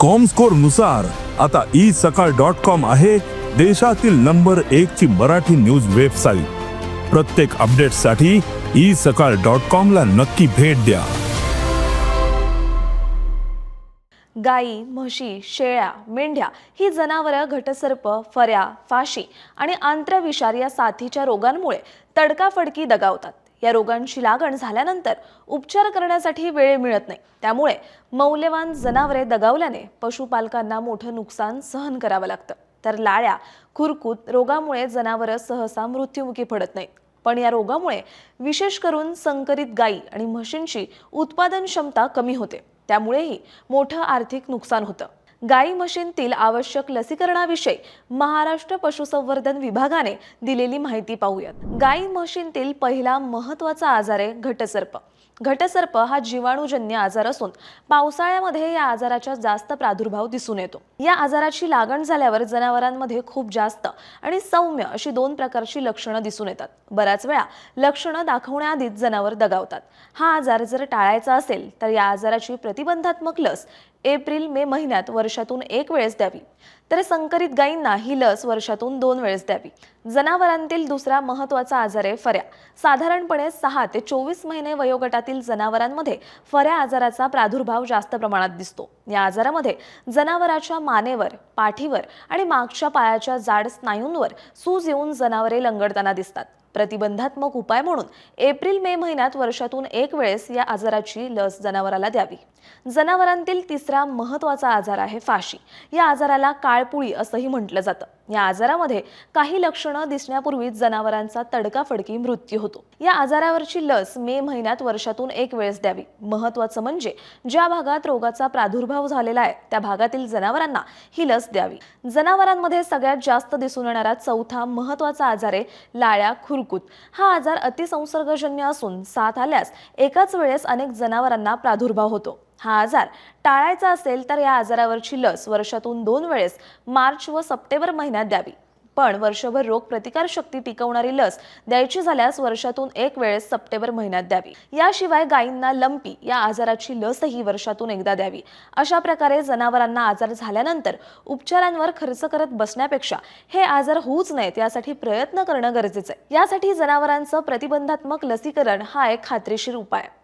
कॉमस्कोरनुसार आता ई सकाळ dot com आहे देशातील नंबर एक ची मराठी न्यूज वेबसाईट प्रत्येक अपडेटसाठी ई सकाळ डॉट कॉम ला नक्की भेट द्या. गायी म्हशी शेळ्या मेंढ्या ही जनावरं घटसर्प फऱ्या फाशी आणि आंत्रविषार या साथीच्या रोगांमुळे तडकाफडकी दगावतात. या रोगांची लागण झाल्यानंतर उपचार करण्यासाठी वेळ मिळत नाही. त्यामुळे मौल्यवान जनावरे दगावल्याने पशुपालकांना मोठं नुकसान सहन करावं लागतं. तर लाळ्या खुरकूत रोगामुळे जनावरं सहसा मृत्युमुखी पडत नाहीत. पण या रोगामुळे विशेष करून संकरित गायी आणि म्हशींची उत्पादन क्षमता कमी होते. त्यामुळेही मोठं आर्थिक नुकसान होतं. गाई म्हशींतील आवश्यक लसीकरणाविषयी महाराष्ट्र पशुसंवर्धन विभागाने दिलेली माहिती पाहूयात. गाई म्हशींतील पहिला महत्त्वाचा आजार आहे घटसर्प. घटसर्प हा जीवाणूजन्य आजार असून पावसाळ्यामध्ये या आजाराचा जास्त प्रादुर्भाव दिसून येतो. या आजाराची लागण झाल्यावर जनावरांमध्ये खूप जास्त आणि सौम्य अशी दोन प्रकारची लक्षणं दिसून येतात. बऱ्याच वेळा लक्षणं दाखवण्याआधीच जनावर दगावतात. हा आजार जर टाळायचा असेल तर या आजाराची प्रतिबंधात्मक लस एप्रिल मे महिन्यात वर्षातून एक वेळेस द्यावी. तर संकरित गायींना ही लस वर्षातून दोन वेळेस द्यावी. जनावरांतील दुसरा महत्त्वाचा आजार आहे फऱ्या. साधारणपणे सहा ते चोवीस महिने वयोगटातील जनावरांमध्ये फऱ्या आजाराचा प्रादुर्भाव जास्त प्रमाणात दिसतो. या आजारामध्ये जनावराच्या मानेवर पाठीवर आणि मागच्या पायाच्या जाड स्नायूंवर सूज येऊन जनावरे लंगडताना दिसतात. प्रतिबंधात्मक उपाय म्हणून एप्रिल मे महिन्यात वर्षातून एक वेळेस या आजाराची लस जनावराला द्यावी. जनावरांतील तिसरा महत्त्वाचा आजार आहे फाशी. या आजाराला काळपुळी असंही म्हटलं जातं. या आजारामध्ये काही लक्षणं दिसण्यापूर्वीच जनावरांचा तडकाफडकी मृत्यू होतो. या आजारावरची लस मे महिन्यात वर्षातून एक वेळेस द्यावी. महत्वाचं म्हणजे ज्या भागात रोगाचा प्रादुर्भाव झालेला आहे त्या भागातील जनावरांना ही लस द्यावी. जनावरांमध्ये सगळ्यात जास्त दिसून येणारा चौथा महत्त्वाचा आजार आहे लाळ्या खुरकूत. हा आजार अतिसंसर्गजन्य असून साथ आल्यास एकाच वेळेस अनेक जनावरांना प्रादुर्भाव होतो. हा आजार. टाळायचा असेल तर या आजारावरची लस वर्षातून दोन वेळेस मार्च व सप्टेंबर महिन्यात द्यावी. पण वर्षभर रोग प्रतिकार शक्ती टिकवणारी लस द्यायची झाल्यास वर्षातून एक वेळेस सप्टेंबर महिन्यात द्यावी. याशिवाय गायींना लंपी या आजाराची लसही वर्षातून एकदा द्यावी. अशा प्रकारे जनावरांना आजार झाल्यानंतर उपचारांवर खर्च करत बसण्यापेक्षा हे आजार होऊच नयेत यासाठी प्रयत्न करणं गरजेचं आहे. यासाठी जनावरांचं प्रतिबंधात्मक लसीकरण हा एक खात्रीशीर उपाय आहे.